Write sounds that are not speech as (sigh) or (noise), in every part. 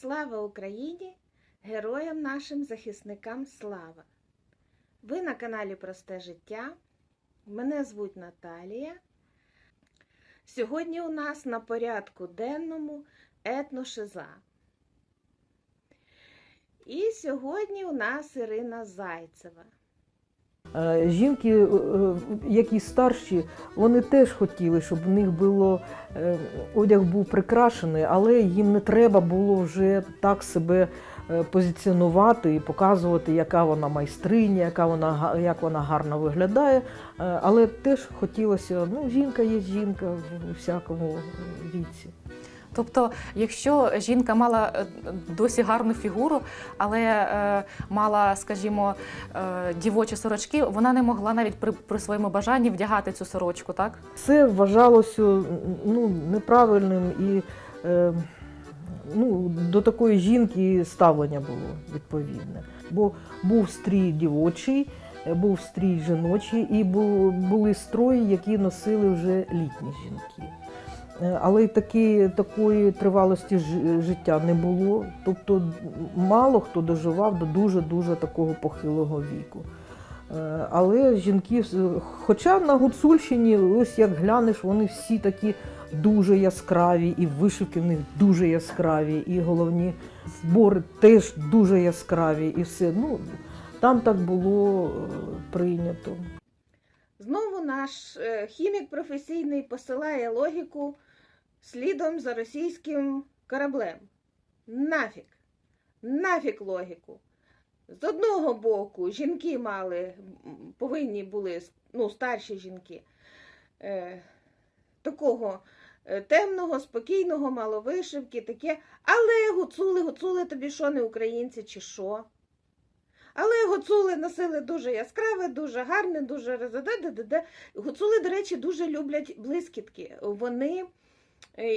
Слава Україні! Героям нашим захисникам слава! Ви на каналі Просте життя. Мене звуть Наталія. Сьогодні у нас на порядку денному етношиза. І сьогодні у нас Ірина Зайцева. Е, Жінки, е, е, які старші, вони теж хотіли, щоб в них було одяг був прикрашений, але їм не треба було вже так себе позиціонувати і показувати, яка вона майстриня, яка вона як вона гарно виглядає. Але теж хотілося, ну, жінка є жінка в всякому віці. Тобто, якщо жінка мала е, досі гарну фігуру, але е, мала, скажімо, е, дівочі сорочки, вона не могла навіть при, при своєму бажанні вдягати цю сорочку, так? Це вважалося ну, неправильним і ну, до такої жінки ставлення було відповідне. Бо був стрій дівочий, був стрій жіночий і бу- були строї, які носили вже літні жінки. Е, Але й таки, такої тривалості життя не було. Тобто мало хто доживав до дуже-дуже такого похилого віку. Е, Але жінки, хоча на Гуцульщині, ось як глянеш, вони всі такі дуже яскраві, і вишивки в них дуже яскраві, і головні збори теж дуже яскраві, і все. Ну, там так було е, прийнято. Знову наш хімік професійний посилає логіку слідом за російським кораблем. Нафік. Нафік логіку. З одного боку, жінки мали, повинні були, ну, старші жінки, е, такого е, темного, спокійного, мало вишивки, таке. Але гуцули, гуцули тобі що, не українці чи що? Але гуцули носили дуже яскраве, дуже гарне, дуже резиде. Гуцули, до речі, дуже люблять блискітки. Вони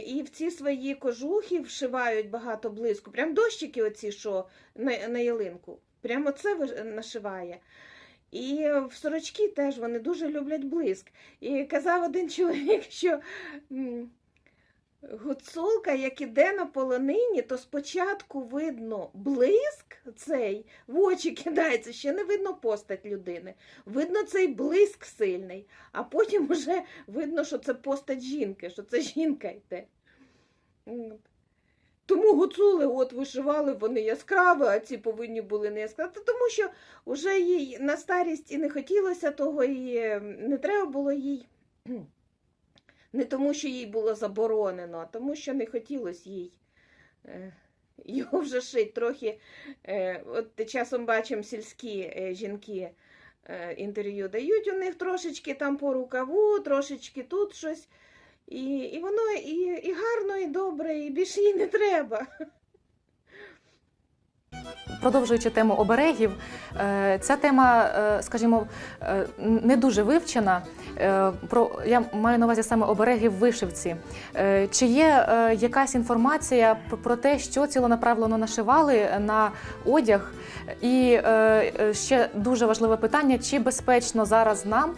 і в ці свої кожухи вшивають багато блиску. Прям дощики оці, що на, на ялинку. Прямо це виш- нашиває. І в сорочки теж вони дуже люблять блиск. І казав один (laughs) чоловік, що гуцулка, як іде на полонині, то спочатку видно блиск цей, в очі кидається, ще не видно постать людини. Видно цей блиск сильний, а потім вже видно, що це постать жінки, що це жінка йде. Тому гуцули от вишивали вони яскраві, а ці повинні були не яскраві. Тому що вже їй на старість і не хотілося того, і не треба було їй. Не тому, що їй було заборонено, а тому, що не хотілося їй е, (laughs) його вже шить. Трохи, е, от часом бачимо сільські е, жінки інтерв'ю дають, у них трошечки там по рукаву, трошечки тут щось. І, і воно і, і гарно, і добре, і більше їй не треба. (laughs) Продовжуючи тему оберегів, е, ця тема, е, скажімо, е, не дуже вивчена. Я маю на увазі саме обереги в вишивці. Чи є якась інформація про те, що цілонаправлено нашивали на одяг? І ще дуже важливе питання: чи безпечно зараз нам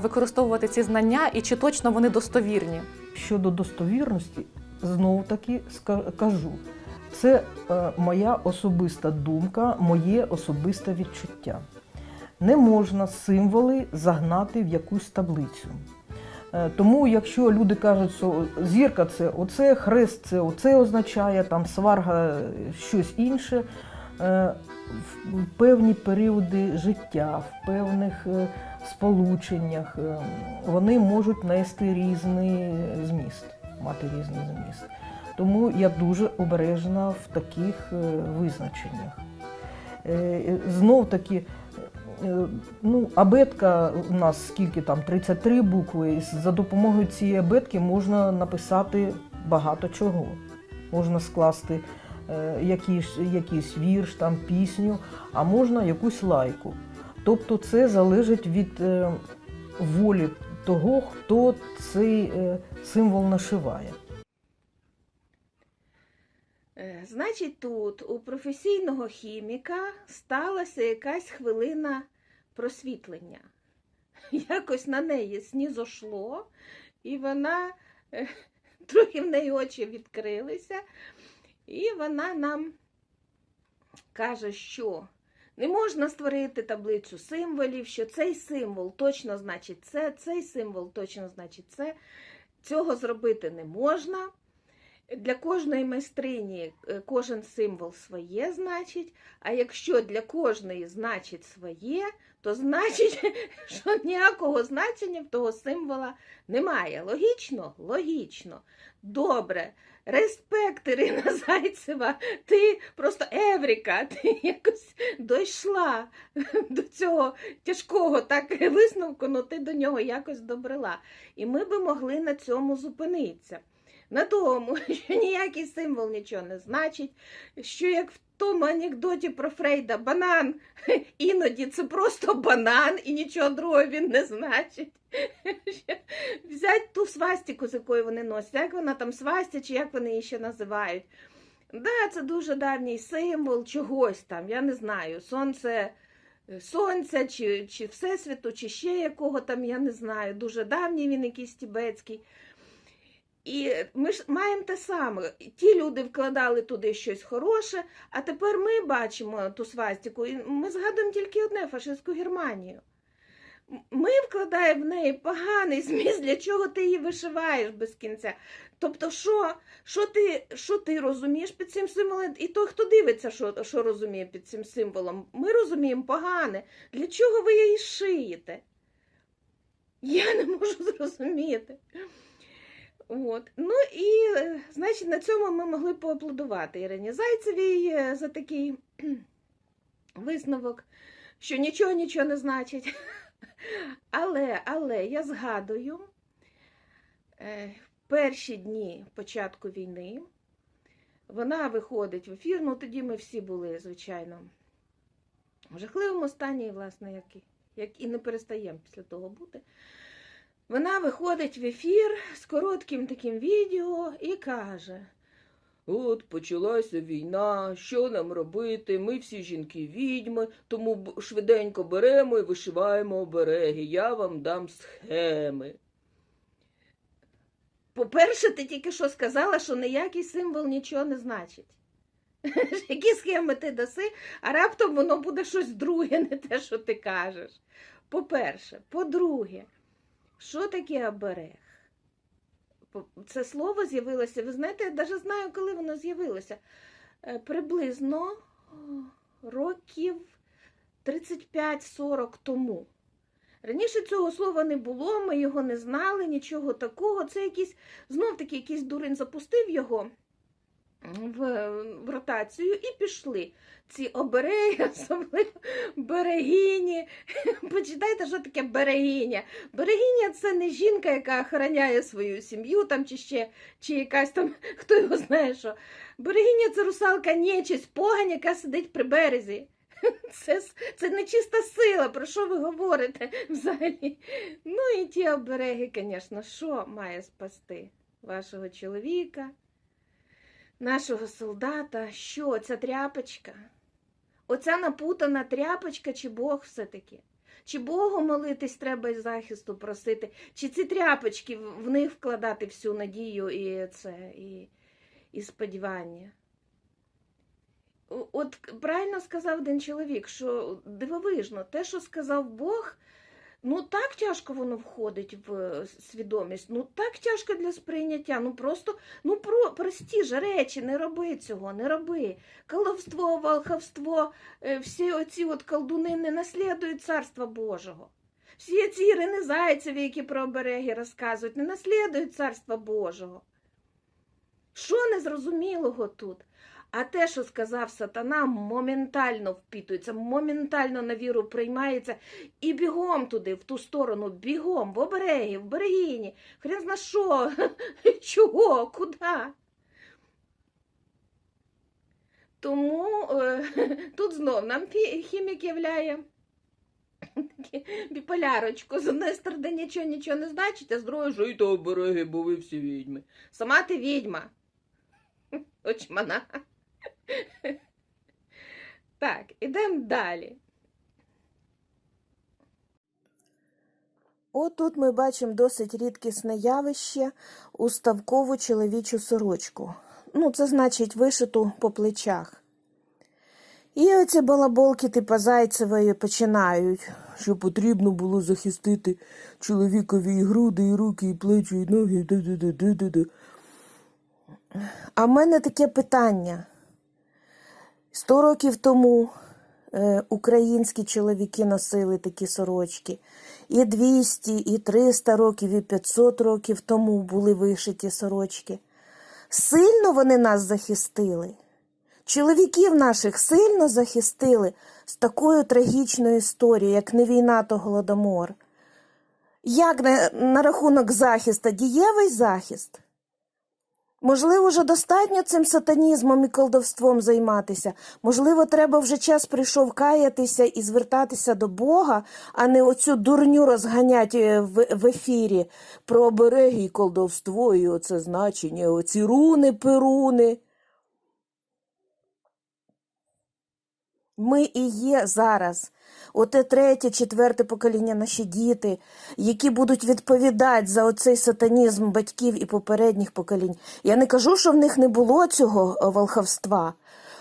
використовувати ці знання, і чи точно вони достовірні? Щодо достовірності, знову таки кажу, це е, моя особиста думка, моє особисте відчуття. Не можна символи загнати в якусь таблицю. Е, Тому, якщо люди кажуть, що зірка це оце, хрест це оце означає, там сварга е, щось інше, в певні періоди життя, в певних сполученнях вони можуть нести різний зміст, мати різний зміст. Тому я дуже обережна в таких е, визначеннях. Е, Знов таки, е, ну, абетка у нас скільки там 33 букви. і За допомогою цієї абетки можна написати багато чого. Можна скласти е, якийсь, якийсь вірш, там, пісню, а можна якусь лайку. Тобто це залежить від е, волі того, хто цей е, символ нашиває. Е, Значить, тут у професійного хіміка сталася якась хвилина просвітлення. (laughs) Якось на неї снізошло, і вона е, (laughs) трохи в неї очі відкрилися, І вона нам каже, що не можна створити таблицю символів, що цей символ точно значить це, цей символ точно значить це. Цього зробити не можна. Для кожної майстрині е, кожен символ своє значить, а якщо для кожної значить своє, то значить, (laughs) що ніякого значення в того символа немає. Логічно? Логічно. Добре. Респект, Ірина (laughs) Зайцева, ти просто Евріка, (laughs) ти якось дійшла до цього тяжкого так висновку, але ти до нього якось добрела. І ми би могли на цьому зупинитися. На тому, (laughs) що ніякий символ нічого не значить, що як в тому анекдоті про Фрейда банан (laughs) іноді це просто банан і нічого другого він не значить. (laughs) Взять ту свастику, з якою вони носять, як вона там свастя, чи як вони її ще називають. Да, це дуже давній символ чогось там, я не знаю, сонце, сонця, чи, чи Всесвіту, чи ще якого там, я не знаю. Дуже давній він якийсь тібетський. І ми ж маємо те саме. Ті люди вкладали туди щось хороше, а тепер ми бачимо ту свастику, і ми згадуємо тільки одне фашистську Германію. Ми вкладаємо в неї поганий зміст, для чого ти її вишиваєш без кінця. Тобто, що, що, ти, що ти розумієш під цим символом, і той, хто дивиться, що, що розуміє під цим символом, ми розуміємо погане. Для чого ви її шиєте? Я не можу зрозуміти. От. Ну і, е, значить, на цьому ми могли поаплодувати Ірині Зайцевій е, за такий висновок, що нічого нічого не значить. (laughs) Але, але я згадую е, перші дні початку війни. Вона виходить в ефір, ну тоді ми всі були, звичайно, в жахливому стані, власне, як, і- як і не перестаємо після того бути. Вона виходить в ефір з коротким таким відео і каже: От почалася війна, що нам робити? Ми всі жінки відьми, тому швиденько беремо і вишиваємо обереги. Я вам дам схеми. По-перше, ти тільки що сказала, що ніякий символ нічого не значить. (laughs) Які схеми ти даси, а раптом воно буде щось друге, (laughs) не те, що ти кажеш. По-перше, по-друге, що таке оберег? Це слово з'явилося, ви знаєте, я навіть знаю, коли воно з'явилося. Е, Приблизно років 35-40 тому. Раніше цього слова не було, ми його не знали, нічого такого. Це якийсь, знов таки, якийсь дурень запустив його в, в ротацію і пішли. Ці обереги, (laughs) особливо берегині. (laughs) Почитайте, що таке берегиня. Берегиня це не жінка, яка охороняє свою сім'ю там, чи ще чи якась там, (laughs) хто його знає що. Берегиня це русалка нечисть, погань, яка сидить при березі. Це, це нечиста сила, про що ви говорите взагалі? Ну і ті обереги, звісно, що має спасти вашого чоловіка, нашого солдата? Що, ця тряпочка? Оця напутана тряпочка чи Бог все-таки? Чи Богу молитись треба і захисту просити, чи ці тряпочки в них вкладати всю надію і це, і, і сподівання? От правильно сказав один чоловік, що дивовижно, те, що сказав Бог, ну так тяжко воно входить в е, свідомість, ну так тяжко для сприйняття. Ну просто ну про прості ж речі, не роби цього, не роби. Коловство, волховство, е, всі оці от колдуни не наслідують царства Божого. Всі ці Ірини Зайцеві, які про обереги розказують, не наслідують царства Божого. Що незрозумілого тут? А те, що сказав сатана, моментально впитується, моментально на віру приймається і бігом туди, в ту сторону, бігом, в обереги, в берегині. Хрен зна що, (laughs) чого, куди. Тому е, (laughs) тут знов нам хімік являє біполярочку. З одної сторони нічого нічого не значить, а з другої жийте обереги, бо ви всі відьми. Сама ти відьма. (laughs) Очмана. (laughs) Так, ідемо далі. Отут ми бачимо досить рідкісне явище уставкову чоловічу сорочку. ну, це значить вишиту по плечах. І оці балаболки типа Зайцевої починають, що потрібно було захистити чоловікові і груди, і руки, і плечі, і ноги. А в мене таке питання. Сто років тому е, українські чоловіки носили такі сорочки. І 200, і 300 років, і 500 років тому були вишиті сорочки. Сильно вони нас захистили. Чоловіків наших сильно захистили з такою трагічною історією, як не війна, то голодомор. Як на, на рахунок захисту, дієвий захист? Можливо, вже достатньо цим сатанізмом і колдовством займатися. Можливо, треба вже час прийшов каятися і звертатися до Бога, а не оцю дурню розганять е, в, в ефірі про обереги і колдовство, і оце значення, оці руни, перуни. Ми і є зараз. Оте третє, четверте покоління наші діти, які будуть відповідати за оцей сатанізм батьків і попередніх поколінь. Я не кажу, що в них не було цього е, волховства.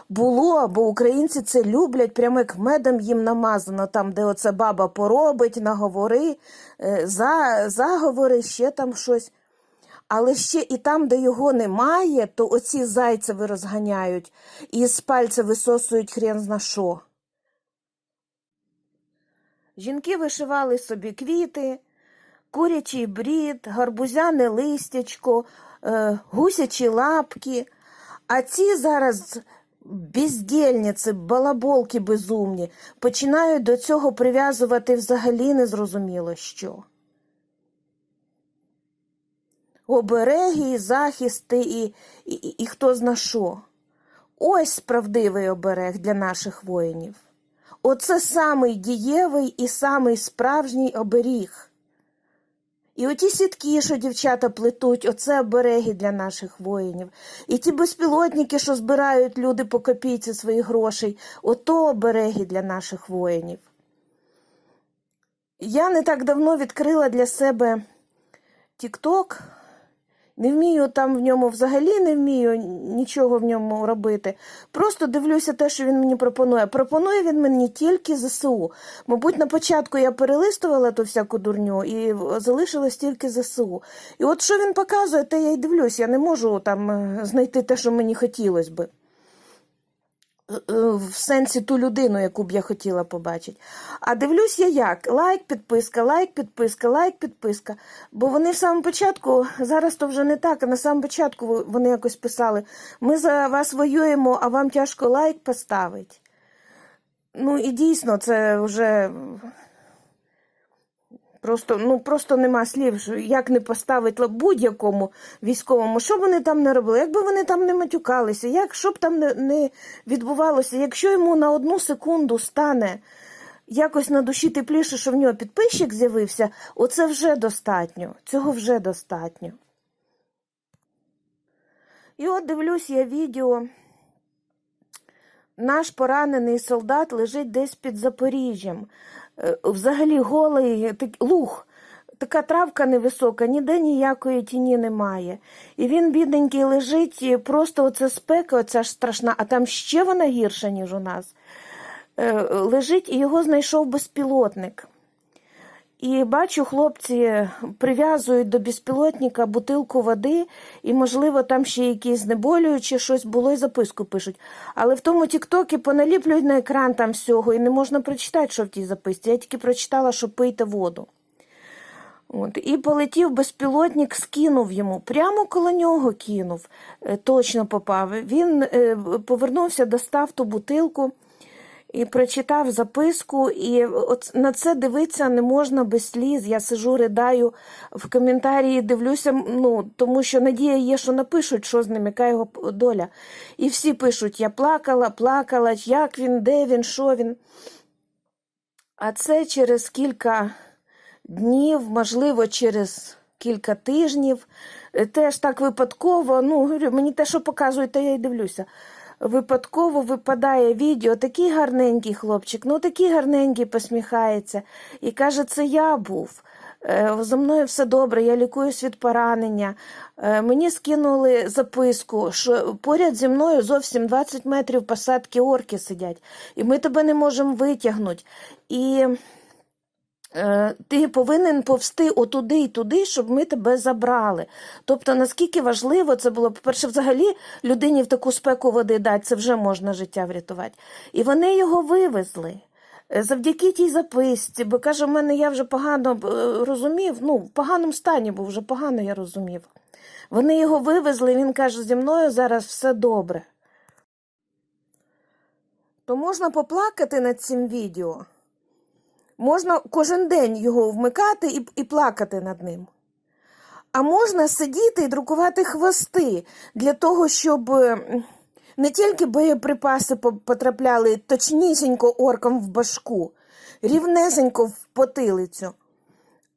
Було, бо українці це люблять, прямо як медом їм намазано, там, де оце баба поробить, наговори, е, за, заговори, ще там щось. Але ще і там, де його немає, то оці зайцеви розганяють і з пальця висосують хрен зна що. Жінки вишивали собі квіти, курячий брід, гарбузяне листячко, е, гусячі лапки. А ці зараз бездільниці, балаболки безумні, починають до цього прив'язувати взагалі незрозуміло що. Обереги, і захисти, і, і, і, і хто зна що. Ось правдивий оберег для наших воїнів. Оце самий дієвий і самий справжній оберіг. І оті сітки, що дівчата плетуть, оце обереги для наших воїнів. І ті безпілотники, що збирають люди по копійці своїх грошей, ото обереги для наших воїнів. Я не так давно відкрила для себе Тік-Ток. Не вмію там в ньому взагалі не вмію нічого в ньому робити. Просто дивлюся те, що він мені пропонує. Пропонує він мені тільки ЗСУ. Мабуть, на початку я перелистувала ту всяку дурню і залишилось тільки ЗСУ. І от що він показує, те я й дивлюсь. Я не можу там е, знайти те, що мені хотілося би. Е, В сенсі ту людину, яку б я хотіла побачити. А дивлюсь я як: лайк, підписка, лайк, підписка, лайк, підписка. Бо вони в самому початку, зараз то вже не так, а на самому початку вони якось писали: ми за вас воюємо, а вам тяжко лайк поставить. Ну і дійсно, це вже просто, ну, просто нема слів, як не поставити будь-якому військовому, що б вони там не робили, якби вони там не матюкалися, як що б там не, не відбувалося, якщо йому на одну секунду стане якось на душі тепліше, що в нього підписчик з'явився, оце вже достатньо. Цього вже достатньо. І от дивлюсь я відео. Наш поранений солдат лежить десь під Запоріжжям. Е, Взагалі голий так- луг. Така травка невисока, ніде ніякої тіні немає. І він, бідненький, лежить, і просто оце спека, оця ж страшна, а там ще вона гірша, ніж у нас. Е, Лежить і його знайшов безпілотник. І бачу, хлопці прив'язують до безпілотника бутилку води, і, можливо, там ще якісь знеболюючі щось було, і записку пишуть. Але в тому Тіктокі поналіплюють на екран там всього, і не можна прочитати, що в тій записці. Я тільки прочитала, що пийте воду. От, і полетів безпілотник, скинув йому, прямо коло нього кинув, е, точно попав. Він е, повернувся, достав ту бутилку і прочитав записку, і от на це дивитися не можна без сліз. Я сижу, ридаю в коментарі, дивлюся, ну тому що надія є, що напишуть, що з ним, яка його доля. І всі пишуть: я плакала, плакала, як він, де він, що він. А це через кілька днів, можливо, через кілька тижнів. Е, Теж так випадково, ну, говорю, мені те, що показують, то я й дивлюся. Випадково випадає відео, такий гарненький хлопчик, ну такий гарненький посміхається. І каже, це я був. е, зі мною все добре, я лікуюсь від поранення. Е, Мені скинули записку, що поряд зі мною зовсім 20 метрів посадки орки сидять, і ми тебе не можемо витягнути. І ти повинен повсти отуди і туди, щоб ми тебе забрали. Тобто, наскільки важливо це було, по-перше, взагалі людині в таку спеку води дати, це вже можна життя врятувати. І вони його вивезли. Е, Завдяки тій записці, бо каже, в мене я вже погано е, розумів, ну, в поганому стані був, вже погано я розумів. Вони його вивезли, він каже, зі мною зараз все добре. То можна поплакати над цим відео. Можна кожен день його вмикати і, і плакати над ним. А можна сидіти і друкувати хвости для того, щоб не тільки боєприпаси потрапляли точнісінько оркам в башку, рівнесенько в потилицю,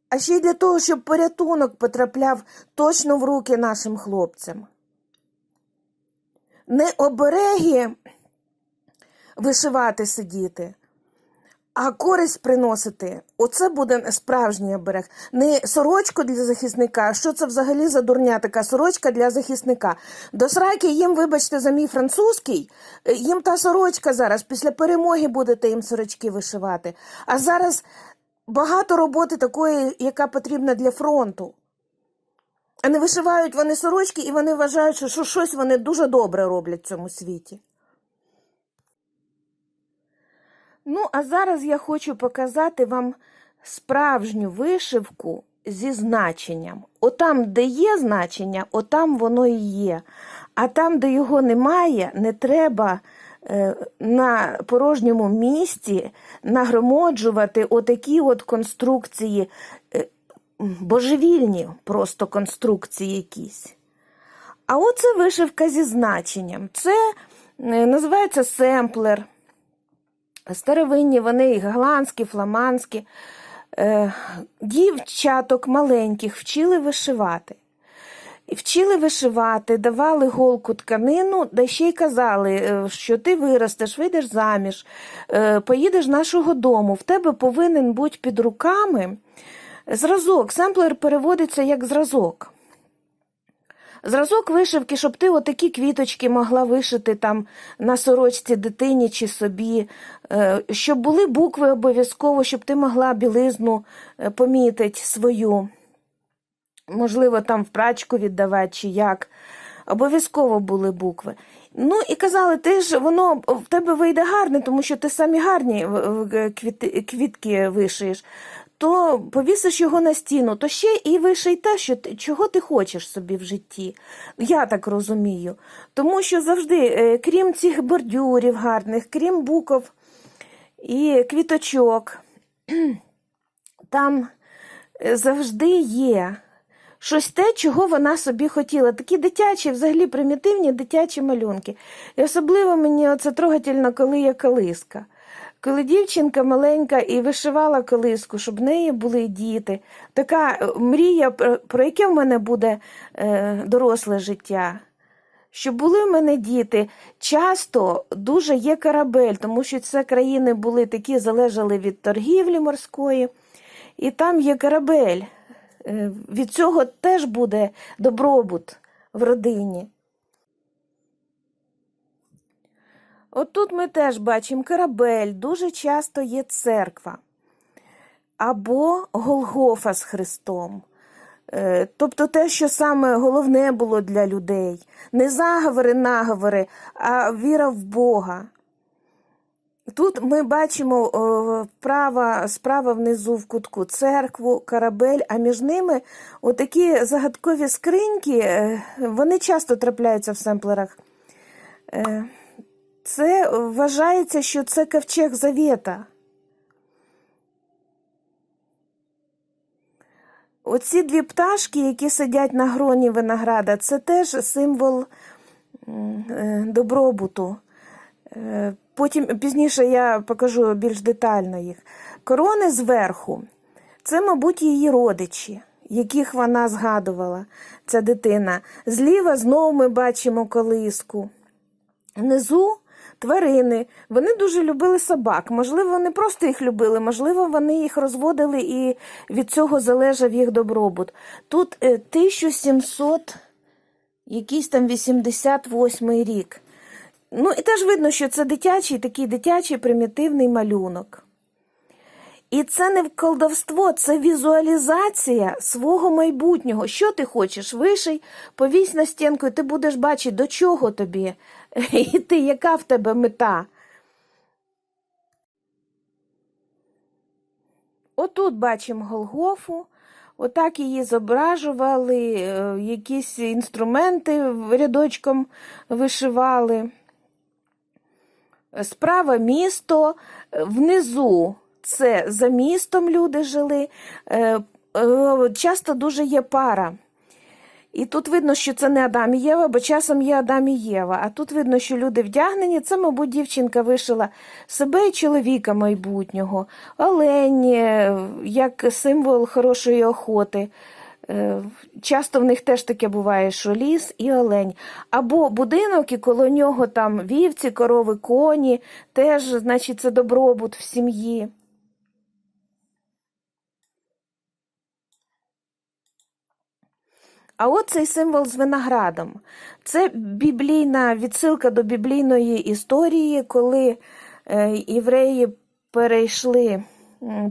а ще й для того, щоб порятунок потрапляв точно в руки нашим хлопцям. Не обереги вишивати сидіти, а користь приносити. Оце буде справжній оберег. Не сорочку для захисника. Що це взагалі за дурня така сорочка для захисника? До сраки їм, вибачте, за мій французький, їм та сорочка зараз. Після перемоги будете їм сорочки вишивати. А зараз багато роботи такої, яка потрібна для фронту. А не вишивають вони сорочки, і вони вважають, що щось вони дуже добре роблять в цьому світі. Ну, а зараз я хочу показати вам справжню вишивку зі значенням. Отам, де є значення, отам воно і є. А там, де його немає, не треба е, на порожньому місці нагромоджувати отакі от конструкції, е, божевільні просто конструкції якісь. А оце вишивка зі значенням. Це е, називається семплер. Старовинні вони і голландські, фламандські. Е, дівчаток маленьких вчили вишивати. Вчили вишивати, давали голку тканину, да ще й казали, е, що ти виростеш, вийдеш заміж, е, поїдеш з нашого дому. В тебе повинен бути під руками зразок. Семплер переводиться як зразок. Зразок вишивки, щоб ти отакі квіточки могла вишити там на сорочці дитині чи собі, е, щоб були букви обов'язково, щоб ти могла білизну е, помітити свою. Можливо, там в прачку віддавати чи як. Обов'язково були букви. Ну і казали, ти ж воно в тебе вийде гарне, тому що ти самі гарні в- квітки вишиєш. То повісиш його на стіну, то ще і виший те, що ти, чого ти хочеш собі в житті. Я так розумію. Тому що завжди, е, крім цих бордюрів гарних, крім букв і квіточок, (clears throat) там е, завжди є щось те, чого вона собі хотіла. Такі дитячі, взагалі примітивні дитячі малюнки. І особливо мені оце трогательно, коли є колиска. Коли дівчинка маленька і вишивала колиску, щоб в неї були діти. Така е, мрія, про яке в мене буде е, доросле життя. Щоб були в мене діти, часто дуже є корабель, тому що це країни були такі, залежали від торгівлі морської, і там є корабель. Е, Від цього теж буде добробут в родині. От тут ми теж бачимо корабель, дуже часто є церква або Голгофа з Христом. Е, Тобто те, що саме головне було для людей. Не заговори, наговори, а віра в Бога. Тут ми бачимо о, вправа, справа внизу в кутку церкву, корабель, а між ними отакі загадкові скриньки, е, вони часто трапляються в семплерах. Це вважається, що це ковчег завєта. Оці дві пташки, які сидять на гроні винограда, це теж символ е, добробуту. Е, Потім пізніше я покажу більш детально їх. Корони зверху це, мабуть, її родичі, яких вона згадувала, ця дитина. Зліва знову ми бачимо колиску. Внизу тварини. Вони дуже любили собак. Можливо, вони просто їх любили, можливо, вони їх розводили і від цього залежав їх добробут. Тут е, 1700, якийсь там 88 рік. Ну, і теж видно, що це дитячий, такий дитячий примітивний малюнок. І це не колдовство, це візуалізація свого майбутнього. Що ти хочеш? Виший, повісь на стінку, і ти будеш бачити, до чого тобі (laughs) йти, яка в тебе мета. Отут бачимо Голгофу, отак її зображували, е, якісь інструменти рядочком вишивали. Справа місто, е, внизу це за містом люди жили. Е, Часто дуже є пара. І тут видно, що це не Адам і Єва, бо часом є Адам і Єва. А тут видно, що люди вдягнені. Це, мабуть, дівчинка вишила себе і чоловіка майбутнього. Олень, е, як символ хорошої охоти. Е, Часто в них теж таке буває, що ліс і олень. Або будинок, і коло нього там вівці, корови, коні, теж, значить, це добробут в сім'ї. А от цей символ з виноградом. Це біблійна відсилка до біблійної історії, коли е, євреї перейшли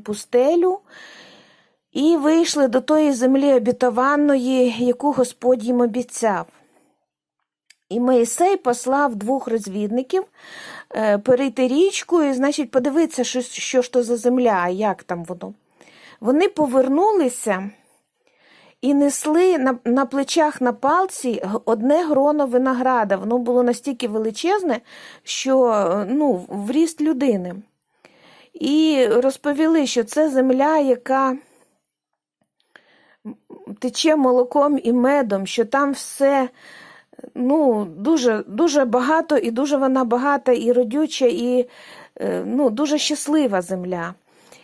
пустелю і вийшли до тої землі обітованої, яку Господь їм обіцяв. І Моїсей послав двох розвідників е, перейти річку і, значить, подивитися, що, що ж то за земля, як там воно. Вони повернулися і несли на, на плечах на палці одне гроно винограда. Воно було настільки величезне, що ну, в ріст людини. І розповіли, що це земля, яка тече молоком і медом, що там все ну, дуже, дуже багато, і дуже вона багата, і родюча, і е, ну, дуже щаслива земля.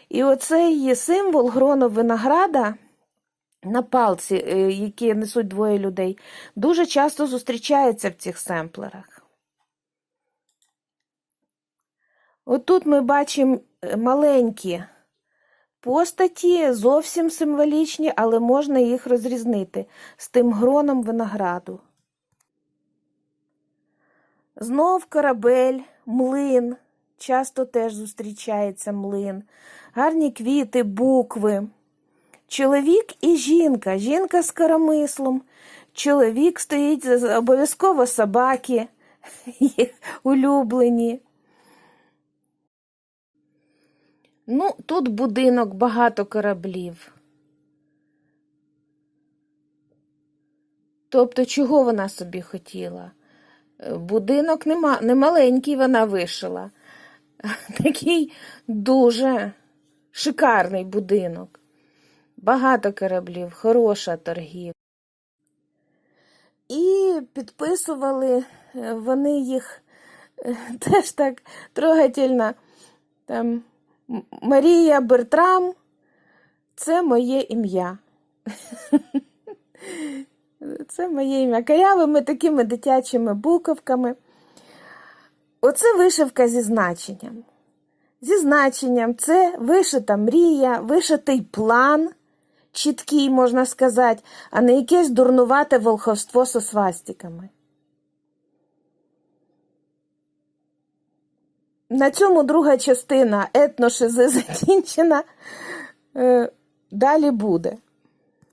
І оцей символ гроно винограда на палці, е, які несуть двоє людей, дуже часто зустрічається в цих семплерах. Отут ми бачимо е, маленькі постаті, зовсім символічні, але можна їх розрізнити з тим гроном винограду. Знов корабель, млин, часто теж зустрічається млин, гарні квіти, букви. Чоловік і жінка, жінка з коромислом, чоловік стоїть обов'язково собаки, улюблені. Ну, тут будинок, багато кораблів. Тобто, чого вона собі хотіла? Е, Будинок нема, не маленький вона вишила. (laughs) Такий дуже шикарний будинок. Багато кораблів, хороша торгівля. І підписували е, вони їх е, (laughs) теж так трогательно. Там Марія Бертрам, це моє ім'я. (laughs) Це моє ім'я. Карявими такими дитячими буковками. Оце вишивка зі значенням. Зі значенням це вишита мрія, вишитий план, чіткий, можна сказати, а не якесь дурнувате волховство со свастиками. На цьому друга частина етношизи закінчена. Е, Далі буде.